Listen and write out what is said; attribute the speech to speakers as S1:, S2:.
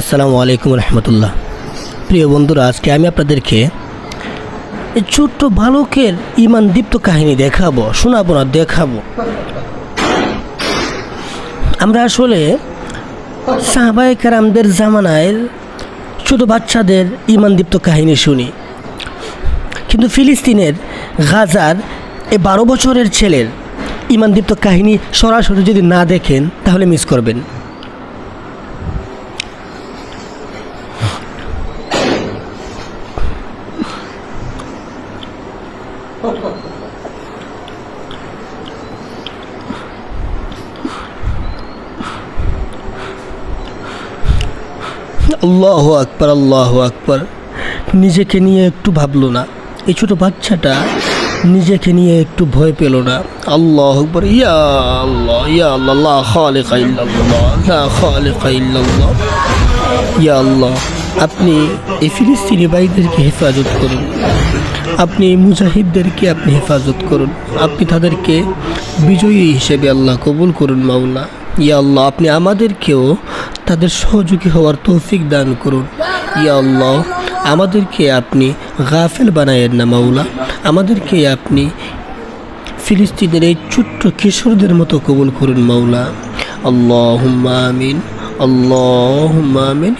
S1: আসসালামু আলাইকুম রহমতুল্লাহ। প্রিয় বন্ধুরা, আজকে আমি আপনাদেরকে ছোট্ট বালকের ইমান দীপ্ত কাহিনী দেখাবো, শোনাবো না, দেখাবো। আমরা আসলে সাহবাই কারামদের জামানায় ছোট বাচ্চাদের ইমান দীপ্ত কাহিনী শুনি। কিন্তু ফিলিস্তিনের গাজার এ বারো বছরের ছেলের ইমানদীপ্ত কাহিনী সরাসরি যদি না দেখেন, তাহলে মিস করবেন। আল্লাহ আকবর আল্লাহ আকবর। নিজেকে নিয়ে একটু ভাবলো না। এই ছোটো বাচ্চাটা নিজেকে নিয়ে একটু ভয় পেল না। আল্লাহ আকবর, ইয়া আল্লাহ ইয়া আল্লাহ খালিকা ইল্লাল্লাহ। ইয়া আল্লাহ, আপনি এই ফিলিস্তিনি ভাইদেরকে হেফাজত করুন। আপনি এই মুজাহিদদেরকে আপনি হেফাজত করুন। আপনি তাদেরকে বিজয়ী হিসেবে আল্লাহ কবুল করুন, মাওলা। ইয়া আল্লাহ, আপনি আমাদেরকেও তাদের সহযোগী হওয়ার তৌফিক দান করুন। ইয়া আল্লাহ, আমাদেরকে আপনি গাফেল বানায়েন না, মাওলা। আমাদেরকে আপনি ফিলিস্তিনের এই ছোট্ট কিশোরদের মতো কবুল করুন, মাওলা। আল্লাহ আমিন আল্লাহ আমিন।